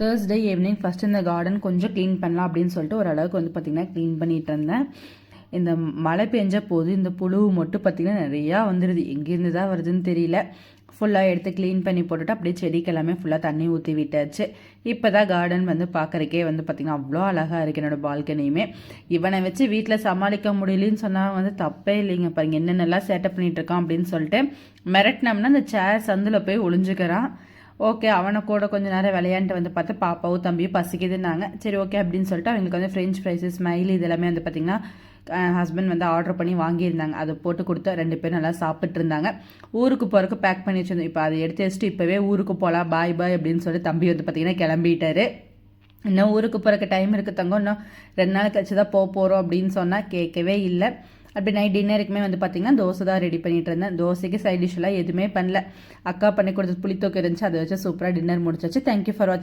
Thursday evening first இந்த garden கொஞ்சம் clean பண்ணலாம் அப்படின்னு சொல்லிட்டு ஓரளவுக்கு வந்து பார்த்திங்கன்னா க்ளீன் பண்ணிட்டு இருந்தேன். இந்த மழை பெஞ்ச போது இந்த புழு மட்டும் பார்த்திங்கன்னா நிறையா வந்துடுது எங்கேருந்து தான் வருதுன்னு தெரியல. ஃபுல்லாக எடுத்து க்ளீன் பண்ணி போட்டுட்டு அப்படியே செடிக்கு எல்லாமே ஃபுல்லாக தண்ணி ஊற்றி விட்டாச்சு. இப்போ தான் கார்டன் வந்து பார்க்குறக்கே வந்து பார்த்திங்கன்னா அவ்வளோ அழகாக இருக்குது என்னோடய பால்கனியுமே. இவனை வச்சு வீட்டில் சமாளிக்க முடியலன்னு சொன்னால் வந்து தப்பே இல்லைங்க. பாருங்க என்னென்னலாம் சேட்டப் பண்ணிகிட்ருக்கான் அப்படின்னு சொல்லிட்டு மிரட்டினோம்னா அந்த சேர் சந்தில் போய் ஒளிஞ்சுக்கிறான். ஓகே அவனை கூட கொஞ்ச நேரம் விளையாண்டு வந்து பார்த்து பாப்பாவும் தம்பியும் பசிக்குதுன்னாங்க. சரி ஓகே அப்படின்னு சொல்லிட்டு அவங்களுக்கு வந்து ஃப்ரெஞ்ச் ஃப்ரைஸு ஸ்மைலி இதெல்லாமே வந்து பார்த்திங்கன்னா ஹஸ்பண்ட் வந்து ஆர்டர் பண்ணி வாங்கியிருந்தாங்க. அதை போட்டு கொடுத்தா ரெண்டு பேரும் நல்லா சாப்பிட்டு இருந்தாங்க. ஊருக்கு போகிறக்கு பேக் பண்ணி வச்சுருந்தோம். இப்போ அதை எடுத்து வச்சுட்டு இப்போவே ஊருக்கு போகலாம் பாய் பாய் அப்படின்னு சொல்லி தம்பி வந்து பார்த்திங்கன்னா கிளம்பிட்டாரு. இன்னும் ஊருக்கு போகிறக்கு டைம் இருக்குது தங்கம். இன்னும் ரெண்டு நாள் கழிச்சு தான் போக போகிறோம் அப்படின்னு சொன்னால் கேட்கவே இல்லை. அப்படி நைட் டின்னருக்குமே வந்து பார்த்திங்கன்னா தோசை தான் ரெடி பண்ணிட்டு இருந்தேன். தோசைக்கு சைட் டிஷ்லாம் எதுவுமே பண்ணல. அக்கா பண்ணி கொடுத்தது புளித்தோக்கு இருந்துச்சு அதை வச்சு சூப்பராக டின்னர் முடிச்சாச்சு. தேங்க்யூ ஃபார் வாட்சிங்